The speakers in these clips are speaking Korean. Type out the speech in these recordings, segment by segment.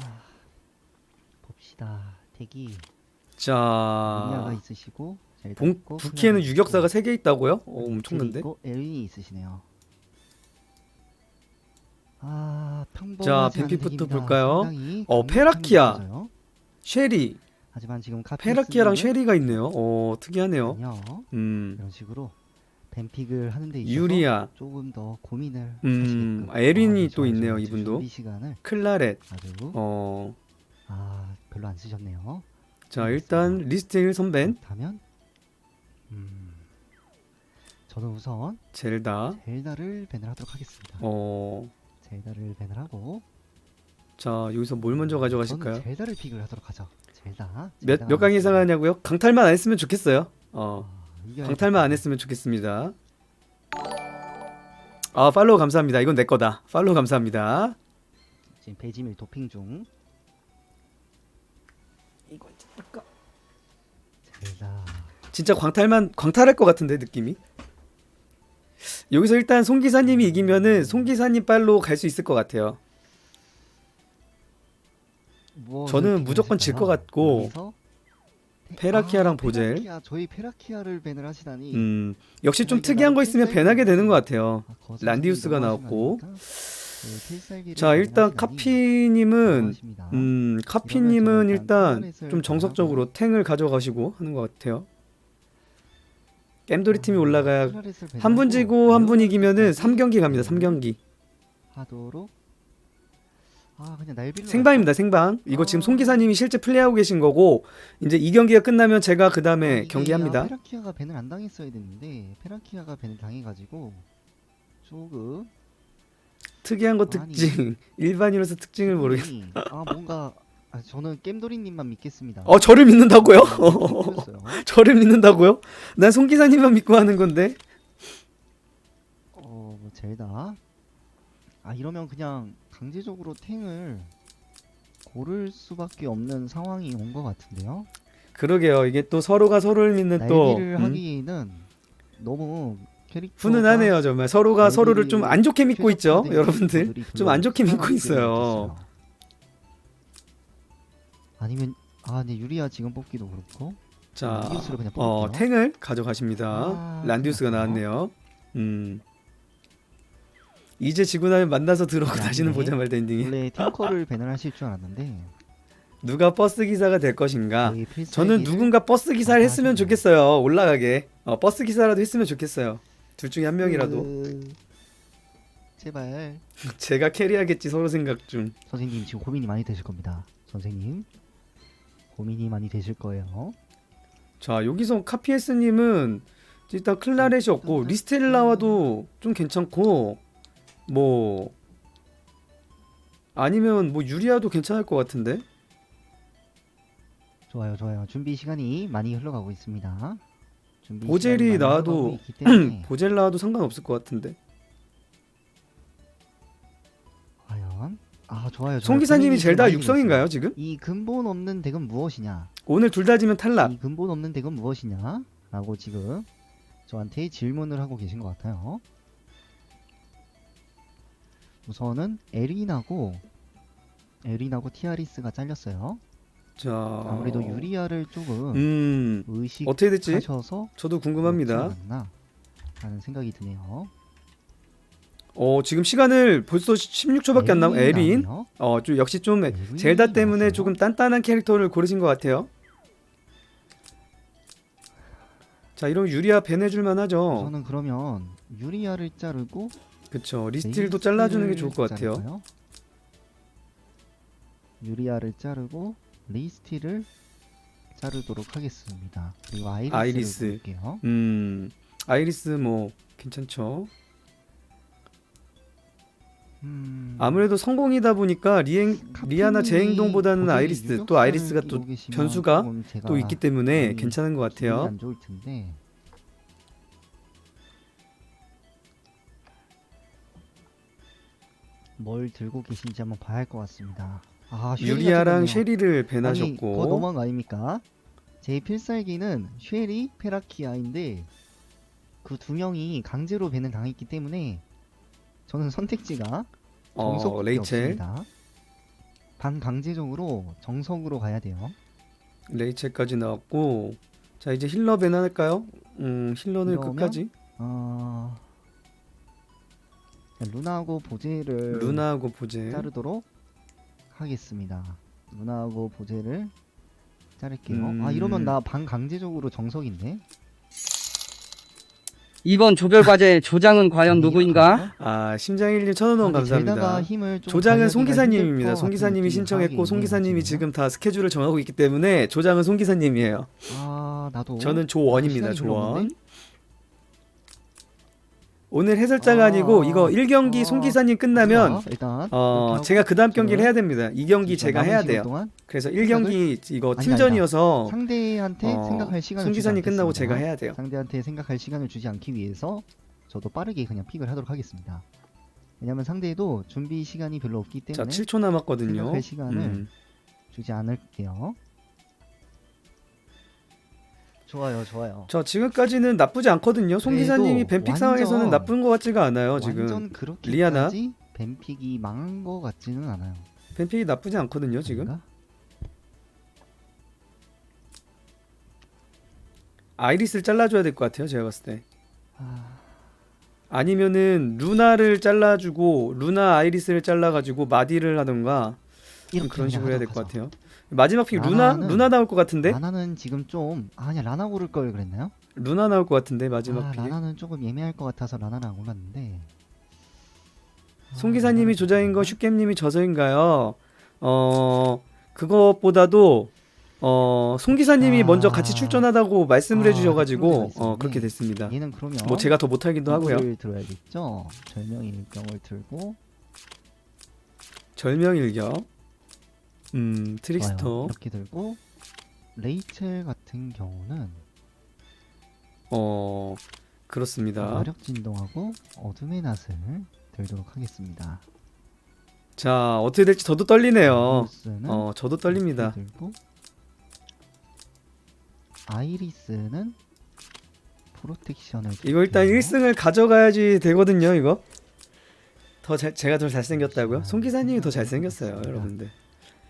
아, 봅시다. 대기 자, 미아가 있으시고 봉, 있고, 부키에는 유격사가 있고, 3개 있다고요? 어, 엄청난데? 있고 있으시네요. 아 자, 덱입니다. 볼까요? 어, 페라키아. 쉐리, 하지만 지금 페라키아랑 쉐리가 있네요. 어, 특이하네요. 아니요. 음, 이런 식으로 뱀픽을 하는 데 있어서 유리아, 조금 더 고민을 음, 하시게끔. 아, 에린이 네, 또 좋아요, 있네요. 이분도. 준비 시간을 클라렛, 아주 어, 아 별로 안 쓰셨네요. 자, 일단 리스트 1 선벤, 그렇다면 음 저는 우선 젤다, 젤다를 밴을 하도록 하겠습니다. 어, 젤다를 밴을 하고 자, 여기서 뭘 먼저 가져가실까요? 저는 젤다를 픽을 하도록 하죠. 젤다. 몇, 젤다 몇강 나왔습니다. 예상하냐고요? 강탈만 안 했으면 좋겠어요. 어, 아, 강탈만 안 했으면 좋겠습니다. 아, 팔로우 감사합니다. 이건 내 거다. 팔로우 감사합니다. 지금 배지밀 도핑 중. 이거 진짜 젤다. 진짜 광탈만 광탈할 것 같은데 느낌이. 여기서 일단 송 기사님이 이기면은 송 기사님 빨로 갈 수 있을 것 같아요. 뭐 저는 무조건 질 하실까요? 것 같고, 여기서 테- 페라키아랑 아, 보젤. 페라키아, 저희 페라키아를 밴을 하시다니. 음 역시 좀 페라키아 특이한 거 있으면. 배나게 되는 것 같아요. 아, 란디우스가 너무 나왔고. 네, 필살기를 자 일단 하시다니 카피님은 너무하십니다. 음 카피님은 일단 좀 정석적으로 탱을 가져가시고 하는 것 같아요. 겜돌이 팀이 아, 올라가야 한 분 지고 한 분 이기면은 까지 3경기 갑니다. 3경기. 하도록 아 그냥 날빌로 생방입니다. 생방. 이거 지금 아. 송 기사님이 실제 플레이하고 계신 거고 이제 이 경기가 끝나면 제가 그 다음에 이게 경기합니다. 아, 페라키아가 밴을 안 당했어야 됐는데 페라키아가 밴을 당해가지고 조금 특이한 거 아니. 특징 일반인으로서 특징을 모르겠. 기분이- 아 뭔가 아, 저는 겜돌이님만 믿겠습니다. 어 저를 믿는다고요? 보였어요. 저를 믿는다고요? 난 송 기사님만 믿고 하는 건데. 어, 뭐 젤다. 아 이러면 그냥 강제적으로 탱을 고를 수밖에 없는 상황이 온 것 같은데요. 그러게요. 이게 또 서로가 서로를 믿는 또 날개를 음, 하기에는 너무 캐릭터 훈훈하네요. 정말 서로가 서로를 좀 안 좋게 믿고 있죠, 여러분들. 좀 안 좋게 믿고 있어요. 아니면 아, 네 유리아 지금 뽑기도 그렇고. 자, 란디우스를 그냥 어 뽑을게요. 탱을 가져가십니다. 아, 란디우스가 끝났어요. 나왔네요. 음. 이제 지고 나면 만나서 들어오고 네, 다시는 네. 보자 말다 엔딩이. 원래 탱커를 밴을 하실 줄 알았는데 누가 버스 기사가 될 것인가? 아, 저는 필살기를- 누군가 버스 기사를 아, 했으면 하시네요. 좋겠어요. 올라가게. 어, 버스 기사라도 했으면 좋겠어요. 둘 중에 한 명이라도. 으, 제발 제가 캐리하겠지 서로 생각 중. 선생님 지금 고민이 많이 되실 겁니다. 선생님 고민이 많이 되실 거예요. 자 여기서 카피에스님은 일단 클라렛이 없고 리스텔라와도 좀 괜찮고 뭐 아니면 뭐 유리아도 괜찮을 것 같은데 좋아요, 좋아요. 준비 시간이 많이 흘러가고 있습니다. 준비 보젤이 시간이 많이 나와도 흘러가고 있기 때문에 보젤라도 상관없을 것 같은데 과연 아 좋아요. 송 좋아요. 기사님이 선생님이 젤다 육성인가요 지금? 이 근본 없는 덱은 무엇이냐? 오늘 둘 다 지면 탈락. 이 근본 없는 덱은 무엇이냐? 라고 지금 저한테 질문을 하고 계신 것 같아요. 우선은 에린하고 에린하고 티아리스가 잘렸어요. 자 아무래도 유리아를 조금 음 의식하셔서 어떻게 됐지? 그렇지 저도 궁금합니다. 라는 생각이 드네요. 어 지금 시간을 벌써 16초밖에 안 남은 에린. 나오네요. 어좀 역시 좀 젤다 때문에 나왔어요. 조금 단단한 캐릭터를 고르신 것 같아요. 자 이러면 유리아 밴해줄 만 하죠. 저는 그러면 유리아를 자르고 그쵸 리스틸도 잘라주는 게 좋을 것 같아요. 자를까요? 유리아를 자르고 리스틸을 자르도록 하겠습니다. 그리고 아이리스를 아이리스. 볼게요. 음 아이리스 뭐 괜찮죠. 음, 아무래도 성공이다 보니까 리행 리아나 제 카피님이 행동보다는 고졸이 아이리스 또 아이리스가 또 끼고 계시면 변수가 조금 제가 또 있기 때문에 많이 괜찮은 것 기분이 같아요. 안 좋을 텐데. 뭘 들고 계신지 한번 봐야 할 것 같습니다. 아, 유리아랑. 쉐리를 아니, 밴하셨고 그거 너무한 거 아닙니까? 제 필살기는 쉐리, 페라키아인데 그 두 명이 강제로 밴을 당했기 때문에 저는 선택지가 어 정석밖에 레이첼 없습니다. 반강제적으로 정석으로 가야 돼요. 레이첼까지 나왔고 자 이제 힐러 배난할까요? 음 힐러는 이러면? 끝까지 어... 자, 루나하고 보제를 루나하고 보제 자르도록 하겠습니다. 루나하고 보제를 자를게요. 아 음. 이러면 나 반강제적으로 정석인데? 이번 조별 과제 조장은 과연 누구인가? 아 심장일님 천원 원 아, 감사합니다. 제다가 힘을 좀 조장은 송 기사님입니다. 것송 기사님이 신청했고 송 기사님이 지금. 다 스케줄을 정하고 있기 때문에 조장은 송 기사님이에요. 아 나도 저는 조원입니다. 별로 조원. 오늘 해설자가 아, 아니고 이거 1경기 아, 송 기사님 끝나면 자, 일단 이렇게 어 하고 제가 그 다음 경기를 해야 됩니다. 이 경기 자, 제가 남은 해야 시간 돼요. 동안 그래서 1경기 이거 아니, 팀전이어서 상대한테 어, 생각할 시간을 송 주지 기사님 끝나고 않겠습니다. 제가 해야 돼요. 상대한테 생각할 시간을 주지 않기 위해서 저도 빠르게 그냥 픽을 하도록 하겠습니다. 왜냐면 상대도 준비 시간이 별로 없기 자 때문에 7초 남았거든요. 생각할 시간을 음. 주지 않을게요. 좋아요, 좋아요. 저 지금까지는 나쁘지 않거든요. 송 기사님이 뱀픽 상황에서는 나쁜 것 같지가 않아요. 지금 완전 그렇게까지 리아나? 뱀픽이 망한 것 같지는 않아요. 뱀픽이 나쁘지 않거든요. 지금 아닌가? 아이리스를 잘라줘야 될 것 같아요. 제가 봤을 때. 아, 아니면은 루나를 잘라주고 루나 아이리스를 잘라가지고 마디를 하던가 좀 이렇게 그런 식으로 해야 될 것 같아요. 마지막 픽 루나 라나는- 루나 나올 것 같은데 라나는 지금 좀 아니야 라나 고를 걸 그랬나요? 루나 나올 것 같은데 마지막 아, 픽. 라나는 조금 예매할 것 같아서 라나를 안 골랐는데. 송 아, 기사님이 라나는 조장인 거좀 슈겜님이 저서인가요? 어 그것보다도 어송 기사님이 아. 먼저 같이 출전하다고 말씀을 아, 해주셔가지고 어 있었네. 그렇게 됐습니다. 얘는 그러면 뭐 제가 더 못하기도 하고요. 를 들어야겠죠. 절명일병을 들고 절명일격, 음 좋아요. 트릭스터, 이렇게 들고 레이첼 같은 경우는 어 그렇습니다. 마력 진동하고 어둠의 낫을 들도록 하겠습니다. 자 어떻게 될지 저도 떨리네요. 루스는 어 저도 떨립니다. 이렇게 들고 아이리스는 프로텍션을 이거 일단 들게요. 1승을 가져가야지 되거든요. 이거 더 잘, 제가 더 잘생겼다고요? 송 기사님이 더 잘생겼어요. 여러분들.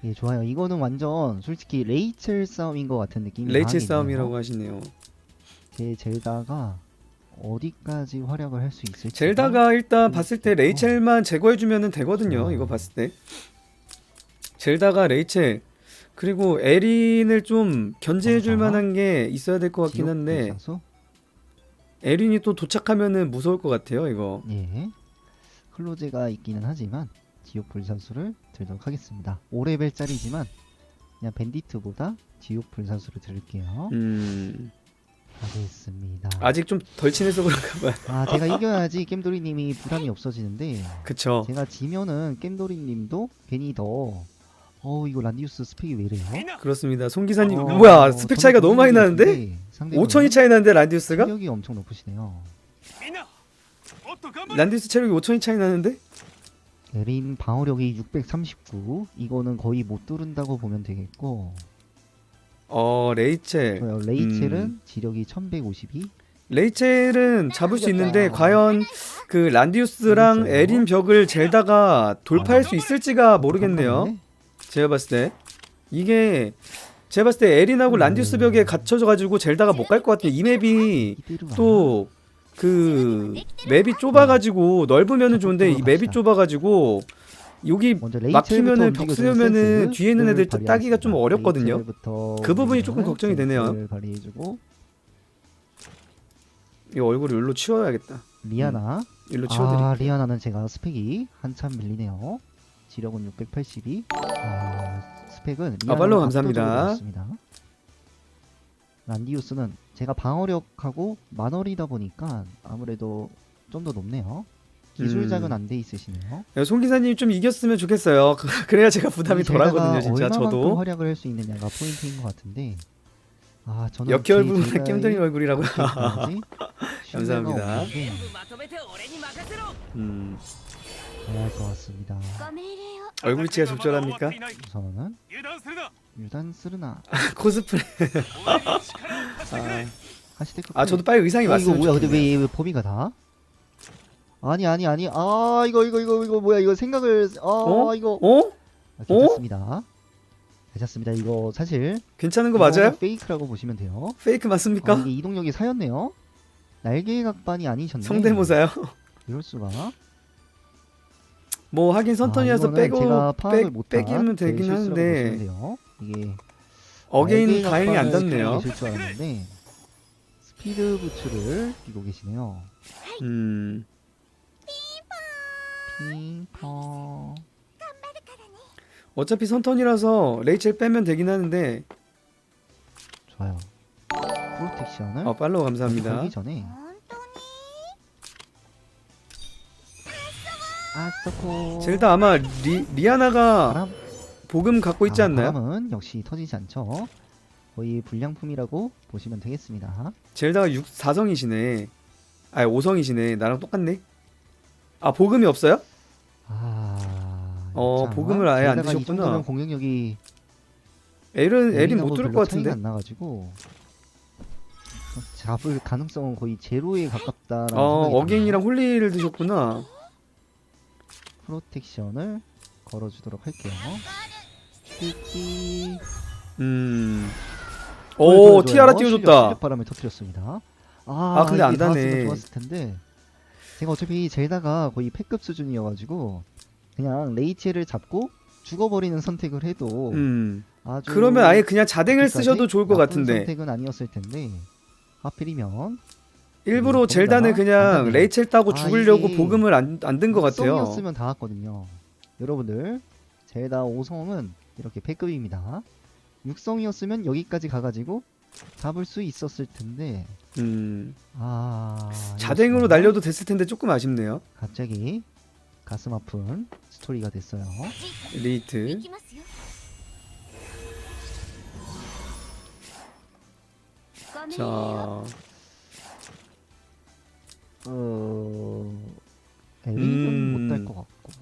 예 좋아요. 이거는 완전 솔직히 레이첼 싸움인 것 같은 느낌이 레이첼 강하게 싸움이라고 있네요. 하시네요. 제 젤다가 어디까지 활약을 할 수 있을지 젤다가 일단 음, 봤을 때 어. 레이첼만 제거해 주면 되거든요. 좋아요. 이거 봤을 때. 젤다가 레이첼 그리고 에린을 좀 견제해줄 맞아. 만한 게 있어야 될 것 같긴 한데? 에린이 또 도착하면은 무서울 것 같아요. 이거. 예. 클로제가 있기는 하지만 지옥 불사수를 들도록 하겠습니다. 5레벨짜리지만 그냥 밴디트보다 지옥 불사수를 들을게요. 음 가겠습니다. 아직 좀 덜 친해서 그런가 봐요. 아 제가 이겨야지 겜돌이님이 부담이 없어지는데 그쵸. 제가 지면은 겜돌이님도 괜히 더 어 이거 란디우스 스펙이 왜 이래요? 그렇습니다. 송 기사님 어, 뭐야 스펙 차이가 너무 많이 나는데? 공격력이 상대방은 5천이 차이 나는데 란디우스가? 체력이 엄청 높으시네요. 란디우스 체력이 5천이 차이 나는데? 에린 방어력이 639 이거는 거의 못 뚫는다고 보면 되겠고 어 레이첼 좋아요. 레이첼은 음. 지력이 1152 레이첼은 잡을 수 있는데 과연 그 란디우스랑 재밌어요. 에린 벽을 젤다가 돌파할 수 있을지가 모르겠네요. 제가 봤을 때 이게 제가 봤을 때 에린하고 음. 란디우스 벽에 갇혀져 가지고 젤다가 못 갈 것 같아요. 이 맵이 또 그 맵이 좁아가지고 넓으면은 좋은데 이 맵이 좁아가지고 여기 막히면은 벽 쓰면은 뒤에 있는 애들. 따기가 좀 어렵거든요. 그 부분이 조금 걱정이 되네요. 이 얼굴을 일로 치워야겠다. 리아나 일로 치워드릴게요. 아 리아나는 제가 스펙이 한참 밀리네요. 지력은 682 아, 스펙은 아, 팔로우 리아나는 감사합니다. 란디우스는 제가 방어력하고 만월이다 보니까 아무래도 좀 더 높네요. 기술 음. 작은 안돼 있으시네요. 야, 송 기사님 좀 이겼으면 좋겠어요. 그래야 제가 부담이 이 덜하거든요, 진짜 얼마만큼 저도. 활약을 할 수 있느냐가 포인트인 것 같은데. 아 저는 얼굴보다 겜돌이 얼굴이라고요. 감사합니다. 음, 할것 같습니다. 얼굴 치가 적절합니까? 우선은 유단 쓰르나 코스프레. 아, 아 저도 빨리 의상이 어, 왔으면 근데 왜왜 범위가 다? 아니 아니 아니. 아 이거 이거 이거 이거 뭐야? 이거 생각을 아 어? 어? 이거 어? 아, 괜찮습니다. 어? 괜찮습니다. 이거 사실 괜찮은 거 맞아요? 페이크라고 보시면 돼요. 페이크 맞습니까? 아, 이동력이 사였네요. 날개각반이 아니셨네. 성대모사요? 이럴 수가. 뭐 하긴 선턴이라서 아, 빼고 빼, 빼기면 제 되긴 하는데. 이게 어게인 다행히 안 닿네요. 스피드 부츠를 끼고 계시네요. 음 핑퐁. 어차피 선턴이라서 레이첼 빼면 되긴 하는데 좋아요. 프로텍션을 어 팔로우 감사합니다. 전에 아서코 젤다 아마 리, 리아나가 바람 복음 갖고 있지 아, 않나요? 바람은 역시 터지지 않죠. 거의 불량품이라고 보시면 되겠습니다. 젤다가 6 4성이시네. 아 5성이시네. 나랑 똑같네. 아 복음이 없어요? 아, 어, 참, 복음을 아예 안이 드셨구나. 정도면 공격력이 엘은 엘인 에린하고 못 들을 것 같은데. 안 나가지고 잡을 가능성은 거의 제로에 가깝다라는 어 생각이 어게인이랑 듭니다. 홀리를 드셨구나. 프로텍션을 걸어주도록 할게요. 띠띠. 음. 좋아요, 오. 티아라 띄워줬다. 바람을 터뜨렸습니다. 아, 아, 근데 안 닿네. 좋았을 텐데 제가 어차피 젤다가 거의 패급 수준이어가지고 그냥 레이첼을 잡고 죽어버리는 선택을 해도 음. 아주 그러면 아예 그냥 자댕을 쓰셔도 좋을 것 같은데. 선택은 아니었을 텐데 하필이면 일부러 음, 젤다는 그냥. 레이첼 따고 아, 죽으려고 이게 복음을 안 안 든 것 같아요. 성이었으면 닿았거든요. 여러분들 젤다 5성은 이렇게 패급입니다. 6성이었으면 여기까지 가가지고 잡을 수 있었을 텐데 음. 아 자댕으로. 날려도 됐을 텐데 조금 아쉽네요. 갑자기 가슴 아픈 스토리가 됐어요. 리히트. 자. 어 에릭은 음. 못딸 것 같고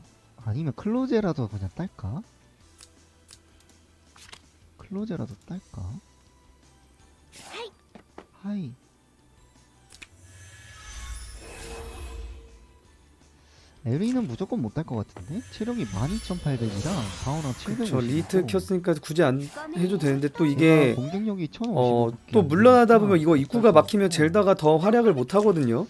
아니면 클로제라도 그냥 딸까? 클로제라도 딸까? 하이 에리는 무조건 못 딸 것 같은데? 체력이 12,800이랑 방어랑 750. 저 리히트 켰으니까 굳이 안 해도 되는데 또 이게 이게 공격력이 1,050. 어 또 물러나다 보면 이거 입구가 막히면 젤다가 더 활약을 못 하거든요.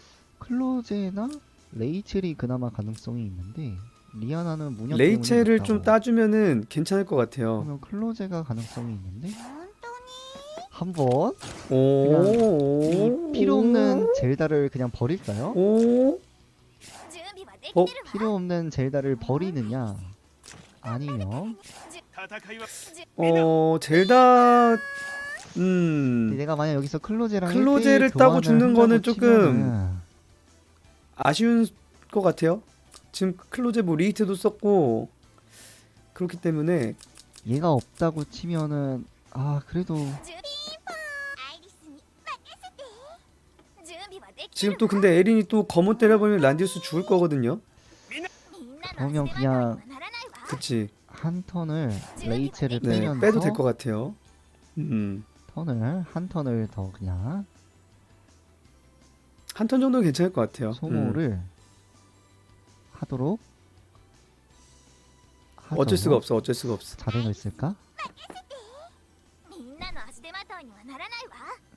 클로제나 레이첼이 그나마 가능성이 있는데 리아나는 무력 레이첼을 때문에 좀. 따주면은 괜찮을 것 같아요. 그러면 클로제가 가능성이 있는데 한번 오. 이 필요 없는 젤다를 그냥 버릴까요? 오. 어? 필요 없는 젤다를 버리느냐 아니면 어 젤다 근데 음 내가 만약 여기서 클로제랑 클로제를 1대1 따고 죽는 거는 조금 아쉬운 것 같아요. 지금 클로제 뭐 리히트도 썼고 그렇기 때문에 얘가 없다고 치면은 아 그래도 지금 또 근데 에린이 또 검은 때려보면 란디우스 죽을 거거든요. 그러면 그냥 그치? 한 턴을 레이첼을 네 빼면서 빼도 될 것 같아요. 음. 턴을 한 턴을 더 그냥 한 턴 정도는 괜찮을 것 같아요. 음. 소모를 하도록 하죠. 어쩔 수가 없어. 어쩔 수가 없어. 자댕을 쓸까?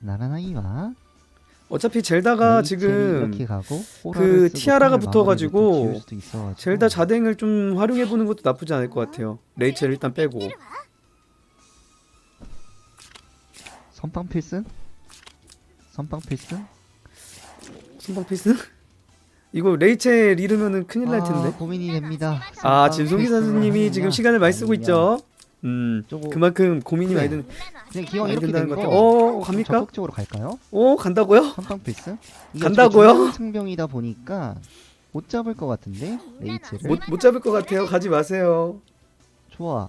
나라나이와 어차피 젤다가 레이첼이 지금 이렇게 가고 그 호라를 쓰고 티아라가 턴을 붙어가지고 마무리를 또 지을 수도 있어가지고 젤다 자댕을 좀 활용해 보는 것도 나쁘지 않을 것 같아요. 레이첼 일단 빼고. 선빵 필승? 선빵 필승? 필승? 이거 레이첼 잃으면은 큰일 날 텐데. 아, 고민이 됩니다. 아, 선빵 지금 송기 필승을 선수님이 지금 시간을 많이 쓰고. 있죠. 음, 저거- 그만큼 고민이 많이 네. 드는. 그냥 기왕 많이 이렇게 된다는 된 것 거 같아요. 어, 좀 갑니까? 적극적으로 갈까요? 오, 간다고요? 선빵? 이게 간다고요? 어차피 중량층병이다 보니까 못 잡을 것 같은데 레이첼을 못, 못 잡을 것 같아요. 가지 마세요. 좋아.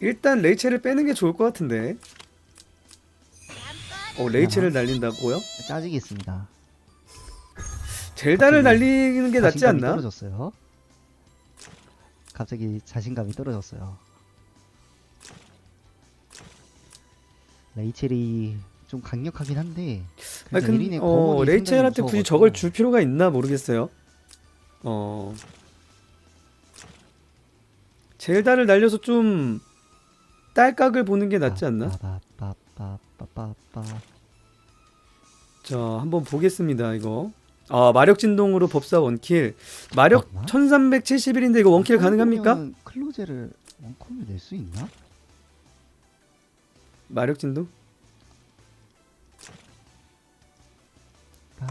일단 레이첼을 빼는 게 좋을 것 같은데. 어, 레이첼을 날린다고요? 짜지겠습니다. 젤다를 갑자기 날리는 게 낫지 자신감이 않나? 떨어졌어요. 갑자기 자신감이 떨어졌어요. 레이첼이 좀 강력하긴 한데 아니, 그래도 근, 에린의 어, 레이첼한테 굳이 저걸 무서워가지고. 줄 필요가 있나 모르겠어요. 어. 젤다를 날려서 좀 딸깍을 보는 게 낫지 않나? 자, 한번 보겠습니다. 이거. 아, 마력 진동으로 법사 원킬. 마력 잠깐만. 1371인데 이거 원킬 이 가능합니까? 클로제를 원컴을 낼 수 있나? 마력 진동? 아,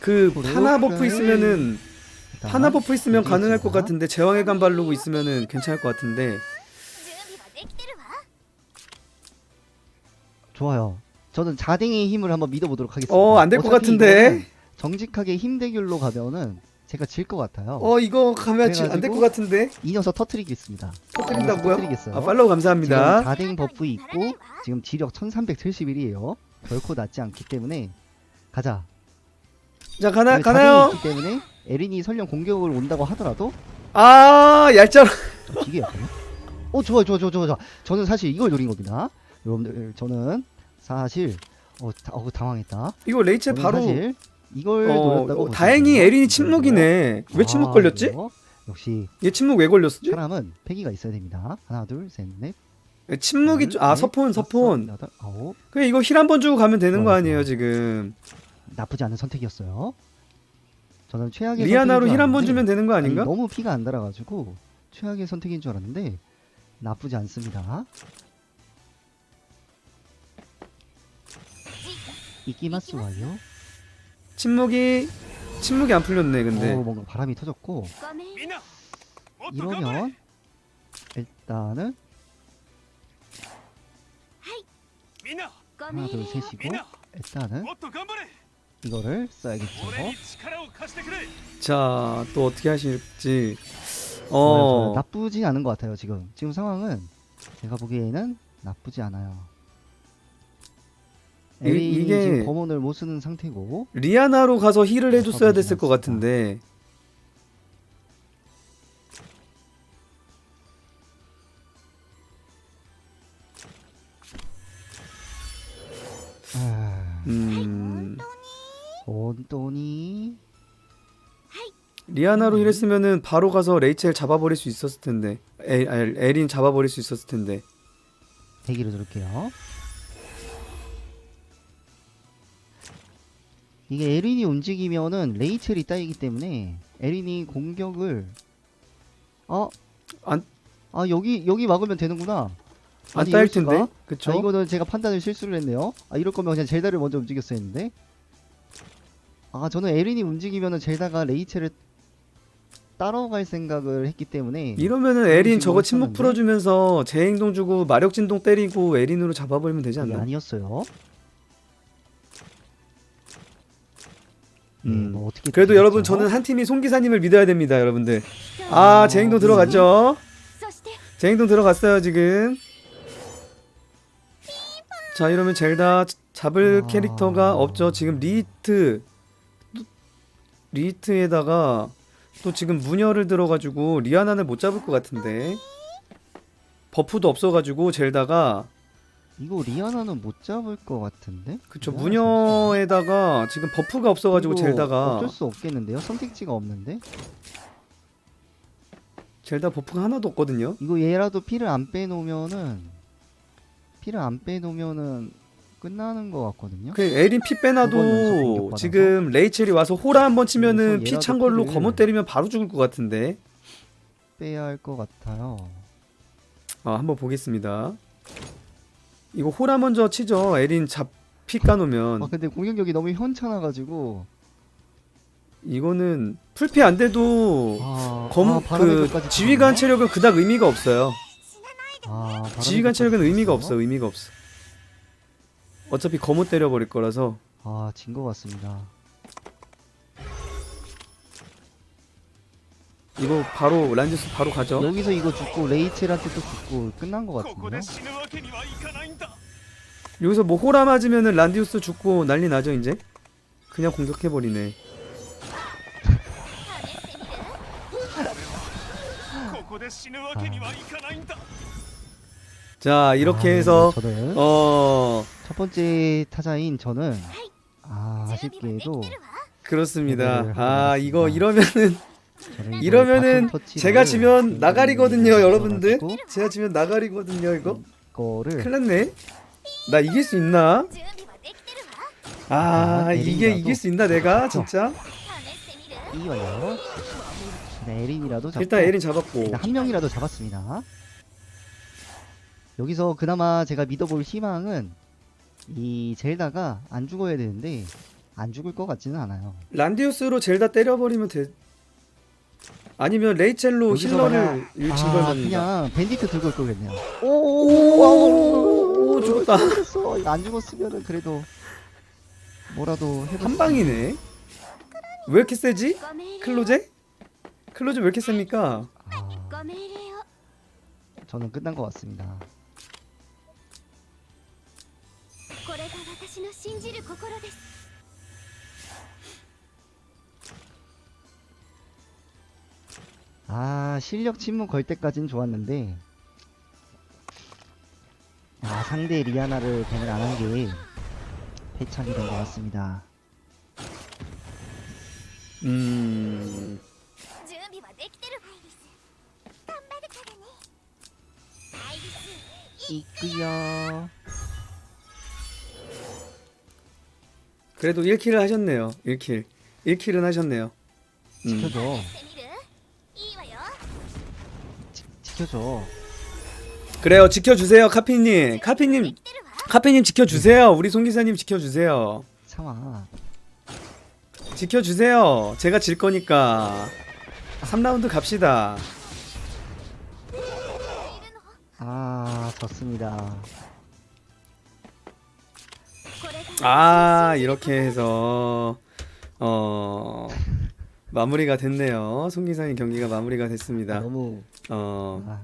그? 하나 버프. 있으면은 일단 하나 버프 있으면 가능할 것 같은데 제왕의 간 발르고 있으면은 괜찮을 것 같은데 좋아요. 저는 자딩의 힘을 한번 믿어보도록 하겠습니다. 어 안 될것 같은데 정직하게 힘 대결로 가면은 제가 질 것 같아요. 어 이거 가면 안 될 것 같은데 이 녀석 터트리겠습니다. 터트린다고요? 어, 터트리겠어요. 아 팔로우 지금 감사합니다 자딩 버프 있고 지금 지력 1371이에요. 결코 낮지 않기 때문에 가자. 자 가나 가나요? 있기 때문에 에린이 설령 공격을 온다고 하더라도 아 얄짤 기계 약간요? 어 좋아 좋아 좋아 좋아 좋아. 저는 사실 이걸 노린 겁니다. 여러분들 저는 사실 어, 다, 어 당황했다. 이거 레이첼 저는 바로 사실 이걸 어, 노렸다고 어, 다행히. 에린이. 침묵이네 왜 침묵 아, 걸렸지? 이거 역시 얘 침묵 왜 걸렸지? 사람은 패기가 있어야 됩니다. 하나 둘셋넷 침묵이 좀- 아 서폰 서폰 여덟 아홉 그래 이거 힐 한 번 주고 가면 되는 거 아니에요. 지금 나쁘지 않은 선택이었어요. 저는 최악의 리아나로 힐 한 번 주면 되는 거 아닌가? 너무 피가 안 달아가지고 최악의 선택인 줄 알았는데 나쁘지 않습니다. 이끼마스 와요. 침묵이 침묵이 안 풀렸네 근데 오, 뭔가 바람이 터졌고 이러면 일단은 하나 둘 셋이고 일단은 이거를 써야겠죠. 자 또 어떻게 하실지 어. 나쁘지 않은 것 같아요 지금. 지금 상황은 제가 보기에는 나쁘지 않아요. 이- 이게- 지금 검원을 못 쓰는 상태고 리아나로 가서 힐을 해줬어야 나쁘지 됐을 것. 같은데 아, 음 온돈이 리아나로 음. 힐했으면은 바로 가서 레이첼 잡아버릴 수 있었을 텐데 에, 아, 에린 잡아버릴 수 있었을 텐데 대기를 들을게요. 이게 에린이 움직이면은 레이첼이 따이기 때문에 에린이 공격을 어? 안- 아 여기 여기 막으면 되는구나. 안 아니, 따일 이럴 수가? 텐데 그쵸? 아 이거는 제가 판단을 실수를 했네요. 아 이럴 거면 그냥 젤다를 먼저 움직였어야 했는데. 아 저는 에린이 움직이면은 젤다가 레이첼을 따라갈 생각을 했기 때문에 이러면은 에린 저거 침묵 풀어주면서 제 행동 주고 마력 진동 때리고 에린으로 잡아버리면 되지 않나? 아니었어요. 음. 음, 뭐 어떻게 그래도 여러분 저는 한 팀이 송 기사님을 믿어야 됩니다, 여러분들. 아, 제 행동 들어갔죠? 제 행동 들어갔어요 지금. 자 이러면 젤다 잡을 아... 캐릭터가 없죠. 지금 리트 리히트에다가 또 지금 무녀를 들어가지고 리아나를 못 잡을 것 같은데 버프도 없어가지고 젤다가 이거 리아나는 못 잡을 것 같은데? 그쵸 리아나 무녀에다가 지금 버프가 없어가지고 이거 젤다가 어쩔 수 없겠는데요? 선택지가 없는데? 젤다 버프가 하나도 없거든요 이거 얘라도 피를 안 빼놓으면은 피를 안 빼놓으면은 끝나는 것 같거든요? 그 에린 피 빼놔도? 지금 레이첼이 와서 호라 한 번 치면은 피 찬 걸로 검은 때리면 바로 죽을 것 같은데. 빼야 할 것 같아요. 아 한번 보겠습니다. 이거 호라 먼저 치죠. 에린 잡피 까놓으면. 아 근데 공격력이 너무 현찮아가지고. 이거는 풀피 안 돼도 아, 검 아, 그 지휘관? 체력은 그닥 의미가 없어요. 아, 지휘관 체력은 의미가? 없어 의미가 없어 어차피 검은 때려버릴 거라서 아, 진 것 같습니다. 이거 바로 란지스 바로 가죠 여기서 이거 죽고 레이첼한테 또 죽고 끝난 것 같은데요? 여기서 뭐 호라 맞으면은 란디우스 죽고 난리 나죠 이제 그냥 공격해버리네 試してみるここで死ぬわけにはいかないんだ 자 이렇게 아, 해서 네, 저를 어 첫 번째 타자인 저는 네, 네, 아, 아쉽게도 그렇습니다. 아 이거 이러면은 이러면은 제가 지면 나가리거든요, 여러분들. 제가 지면 나가리거든요 이거. 큰일났네. 나 이길 수 있나? 아, 아 이게 이길 수 있나 내가 진짜? 이어요. 에린이라도 일단 에린 잡았고 한 명이라도 잡았습니다. 여기서 그나마 제가 믿어볼 희망은 이 젤다가 안 죽어야 되는데 안 죽을 것 같지는 않아요. 란디우스로 젤다 때려버리면 돼. 아니면 레이첼로 여기서 힐러를 만약- 일침 아, 걸면 그냥 밴디트 들고 올 거겠네요. 오, 오, 죽었다. 죽었어. 이거 안 죽었으면은 그래도 뭐라도 해볼 한 수- 방이네. 왜 이렇게 세지? ご命令を 클로제? 클로제 왜 이렇게 셉니까? 아, ご命令を 저는 끝난 것 같습니다. 信じる心です 아 실력 침묵 걸 때까진 좋았는데 아 상대 리아나를 밴을 안 한 게 패착이 된 것 같습니다. 음. 準備はできてるアイリス頑張るからねアイリス 이끄요. 그래도 1킬을 하셨네요. 1킬. 1킬은 하셨네요. 음. 지켜줘. 지, 지켜줘. 그래요. 지켜주세요. 카피님. 카피님. 카피님 지켜주세요. 우리 송기사님 지켜주세요. 참아. 지켜주세요. 제가 질 거니까. 3라운드 갑시다. 아, 졌습니다. 아, 아 이렇게 해서 어 마무리가 됐네요. 송기상의 경기가 마무리가 됐습니다. 아, 너무 어 아,